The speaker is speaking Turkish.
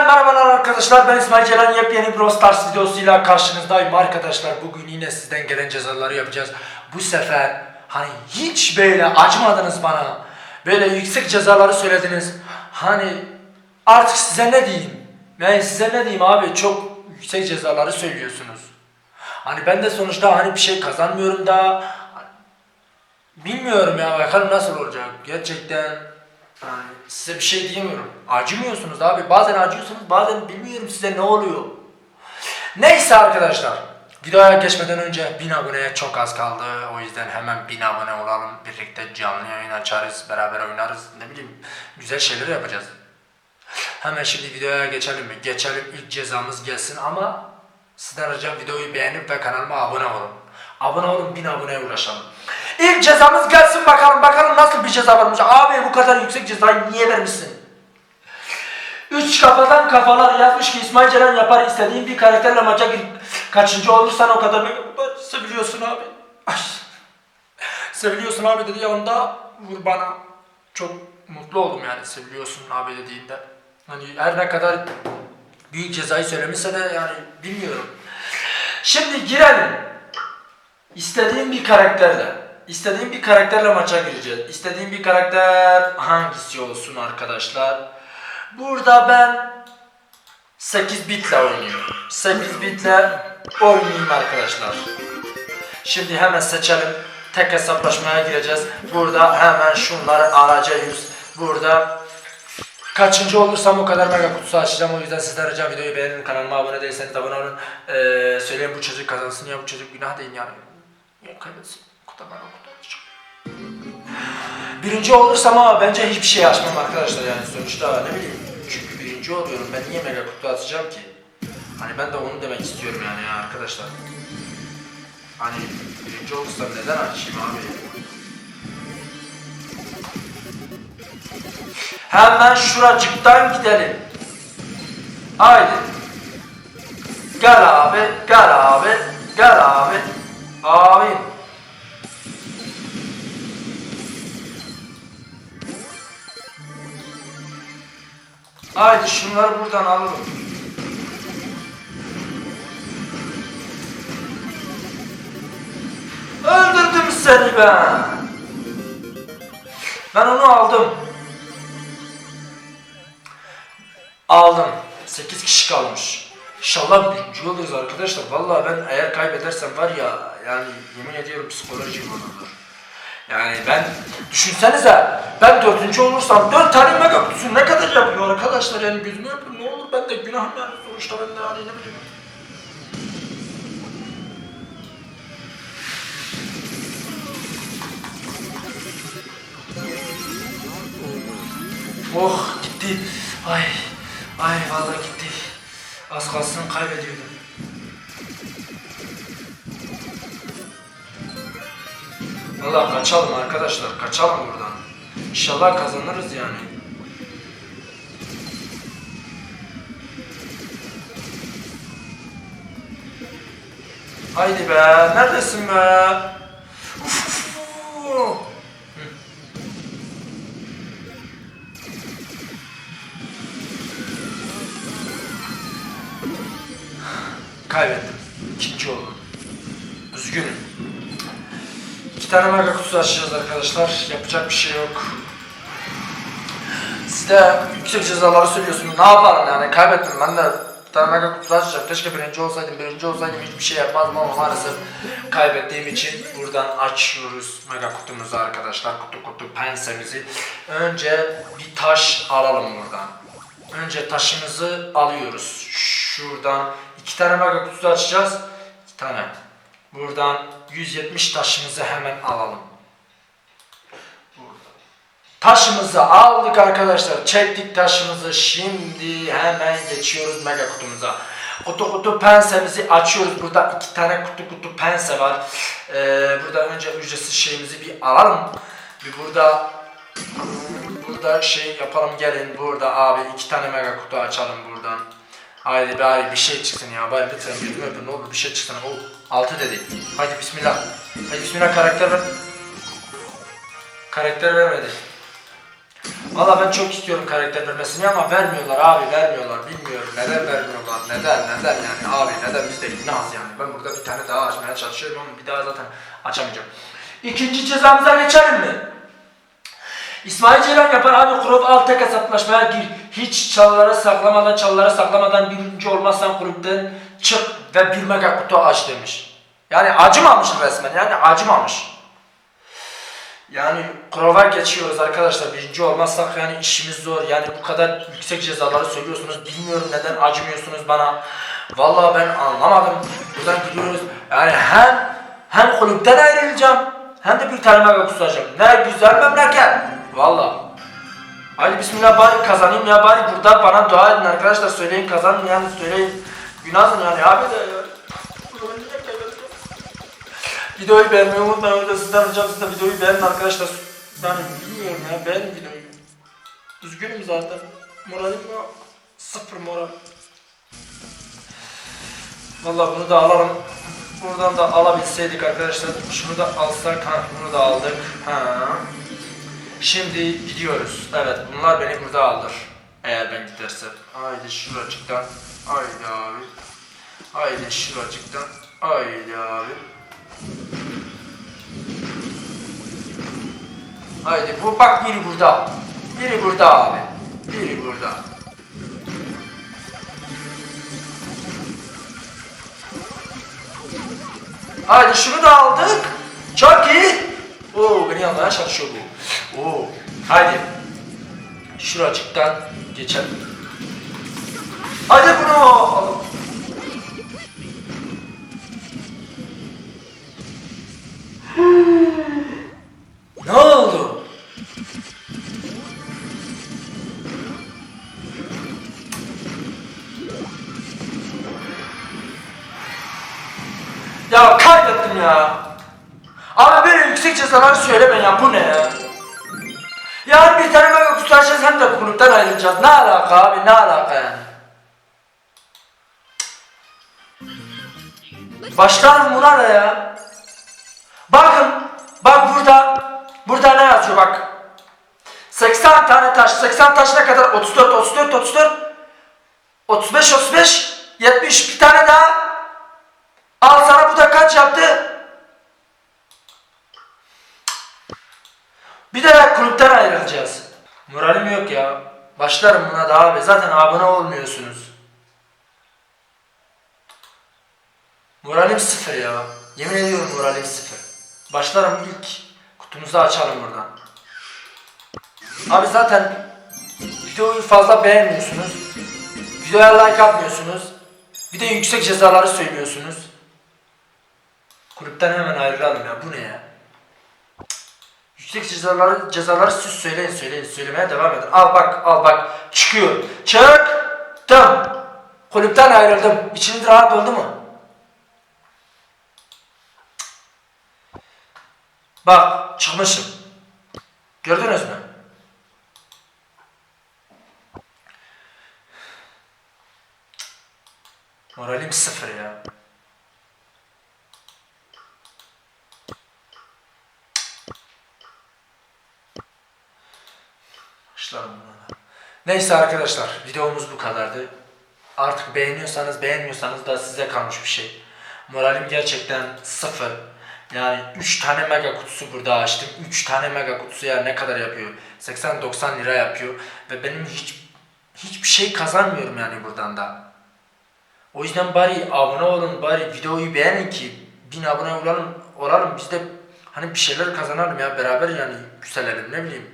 merhabalar arkadaşlar. Ben İsmail Ceylan yepyeni Brawl Stars videosuyla karşınızdayım. Arkadaşlar bugün yine sizden gelen cezaları yapacağız. Bu sefer hani hiç böyle acımadınız bana. Böyle yüksek cezaları söylediniz. Hani artık size ne diyeyim? Ben size ne diyeyim abi? Çok yüksek cezaları söylüyorsunuz. Hani ben de sonuçta hani bir şey kazanmıyorum da. Bilmiyorum ya bakalım nasıl olacak. Gerçekten yani size bir şey diyemiyorum. Acımıyorsunuz abi. Bazen acıyorsunuz, bazen bilmiyorum size ne oluyor. Neyse arkadaşlar. Videoya geçmeden önce 1000 aboneye çok az kaldı. O yüzden hemen 1000 abone olalım. Birlikte canlı yayın açarız, beraber oynarız. Ne bileyim, güzel şeyler yapacağız. Hemen şimdi videoya geçelim mi? Geçelim ilk cezamız gelsin ama sizden ricam videoyu beğenip ve kanalıma abone olun. Abone olun 1000 aboneye ulaşalım. İlk cezamız gelsin bakalım bakalım nasıl bir ceza varmış. Abi bu kadar yüksek cezayı niye vermişsin? Üç kafadan kafalar yazmış ki İsmail Ceren yapar istediğin bir karakterle maça gir. Kaçıncı olursan o kadar seviliyorsun abi. Ay. Seviliyorsun abi dedi yanında vur bana. Çok mutlu oldum yani seviliyorsun abi dediğinde. Hani her ne kadar büyük cezayı söylemişse de yani bilmiyorum. Şimdi girelim. İstediğim bir karakterle. İstediğim bir karakterle maça gireceğiz. İstediğim bir karakter hangisi olsun arkadaşlar? Burada ben 8 bitle oynuyorum. 8 bitle oynayayım arkadaşlar. Şimdi hemen seçelim. Tek hesaplaşmaya gireceğiz. Burada hemen şunları alacağız. Burada Kaçıncı olursam o kadar mega kutusu açacağım. O yüzden sizden ricam videoyu beğenin. Kanalıma abone değilseniz abone olun. Ee, söyleyin bu çocuk kazansın ya bu çocuk günah değil yani. Niye kaybetsin? Açacağım. Birinci olursam ama bence hiçbir şey açmam arkadaşlar yani sonuçta ne bileyim. Çünkü birinci oluyorum. Ben niye mega kutu atacağım ki? Hani ben de onu demek istiyorum yani ya arkadaşlar. Hani birinci olursam neden açayım abi? Hemen şuracıktan gidelim. Haydi. Gel abi, gel abi, gel. Abi. Haydi şunları buradan alalım. Öldürdüm seni ben. Ben onu aldım. Aldım. 8 kişi kalmış. İnşallah birinci oluruz arkadaşlar. Vallahi ben eğer kaybedersem var ya yani yemin ediyorum psikolojik bozulur. Yani ben düşünsenize ben dördüncü olursam dört tane mega ne kadar yapıyor arkadaşlar yani gözümü öpün ne olur ben de günahım yani sonuçta ben de yani ne bileyim. Oh gitti. Ay. Ay vallahi gitti. Az kalsın kaybediyordum. Vallahi kaçalım arkadaşlar. Kaçalım buradan. İnşallah kazanırız yani. Haydi be. Neredesin be? Kaybettim. İkinci oldum. Üzgünüm. İki tane mega kutusu açacağız arkadaşlar. Yapacak bir şey yok. Siz de yüksek cezaları söylüyorsunuz. Ne yapalım yani? Kaybettim ben de tane mega kutusu açacağım. Keşke birinci olsaydım. Birinci olsaydım hiçbir şey yapmazdım ama maalesef kaybettiğim için buradan açıyoruz mega kutumuzu arkadaşlar. Kutu kutu pensemizi. Önce bir taş alalım buradan. Önce taşımızı alıyoruz. Şuradan iki tane mega kutusu açacağız. İki tane. Buradan 170 taşımızı hemen alalım. Taşımızı aldık arkadaşlar. Çektik taşımızı. Şimdi hemen geçiyoruz mega kutumuza. Kutu kutu pensemizi açıyoruz. Burada iki tane kutu kutu pense var. Ee, burada önce ücretsiz şeyimizi bir alalım. Bir burada Burada şey yapalım gelin burada abi iki tane mega kutu açalım buradan. Haydi bari bir şey çıksın ya bari lütfen gözümü öpün ne olur bir şey çıksın. O altı dedi. Haydi bismillah. Haydi bismillah karakter ver. Karakter vermedi. Valla ben çok istiyorum karakter vermesini ama vermiyorlar abi vermiyorlar bilmiyorum neden vermiyorlar neden neden yani abi neden biz de günahız yani ben burada bir tane daha açmaya çalışıyorum ama bir daha zaten açamayacağım. İkinci cezamıza geçelim mi? İsmail Ceylan yapar abi kulüp alt tek hesaplaşmaya gir. Hiç çalılara saklamadan çalılara saklamadan birinci olmazsan kulüpten çık ve bir mega kutu aç demiş. Yani acımamış resmen yani acımamış. Yani kurova geçiyoruz arkadaşlar. Birinci olmazsak yani işimiz zor. Yani bu kadar yüksek cezaları söylüyorsunuz. Bilmiyorum neden acımıyorsunuz bana. Vallahi ben anlamadım. Buradan gidiyoruz. Yani hem hem kulüpten ayrılacağım hem de bir tane mega kusacağım. Ne güzel memleket. Vallahi. Hadi bismillah bari kazanayım ya bari burada bana dua edin arkadaşlar söyleyin kazanın yani söyleyin. Günahsın yani abi de ya. Videoyu beğenmeyi unutmayın. Da sizden ricam siz de videoyu beğenin arkadaşlar. Yani bilmiyorum ya beğenin videoyu. Üzgünüm zaten. Moralim yok. Sıfır moral. Vallahi bunu da alalım. Buradan da alabilseydik arkadaşlar. Şunu da alsak. Ha bunu da aldık. Ha. Şimdi gidiyoruz. Evet bunlar beni burada alır. Eğer ben gidersem. Haydi şuracıktan. Haydi abi. Haydi şuracıktan. Haydi abi. Haydi bu bak biri burada. Biri burada abi. Biri burada. Haydi şunu da aldık. Çok iyi. Beni almaya çalışıyor bu. Oo. Haydi. Şuracıktan geçelim. Hadi bunu yüksek cezalar söyleme ya bu ne ya? Yani bir tane mega kutu açacağız hem de kulüpten ayrılacağız. Ne alaka abi ne alaka yani? Başlarım buna da ya. Bakın, bak burada, burada ne yazıyor bak. 80 tane taş, 80 taş ne kadar? 34, 34, 34, 35, 35, 70 bir tane daha. Al sana bu da kaç yaptı? Bir de kulüpten ayrılacağız. Moralim yok ya. Başlarım buna da abi. Zaten abone olmuyorsunuz. Moralim sıfır ya. Yemin ediyorum moralim sıfır. Başlarım ilk kutumuzu açalım buradan. Abi zaten videoyu fazla beğenmiyorsunuz. Videoya like atmıyorsunuz. Bir de yüksek cezaları söylüyorsunuz. Kulüpten hemen ayrılalım ya. Bu ne ya? Yüksek cezaları, cezaları siz söyleyin söyleyin söylemeye devam edin. Al bak al bak çıkıyor. Çıktım. Kulüpten ayrıldım. İçiniz rahat oldu mu? Bak çıkmışım. Gördünüz mü? Moralim sıfır ya. Başlarım buna da. Neyse arkadaşlar videomuz bu kadardı. Artık beğeniyorsanız beğenmiyorsanız da size kalmış bir şey. Moralim gerçekten sıfır. Yani 3 tane mega kutusu burada açtım. 3 tane mega kutusu ya ne kadar yapıyor? 80-90 lira yapıyor. Ve benim hiç hiçbir şey kazanmıyorum yani buradan da. O yüzden bari abone olun, bari videoyu beğenin ki bin abone olalım, olalım biz de hani bir şeyler kazanalım ya beraber yani yükselelim ne bileyim.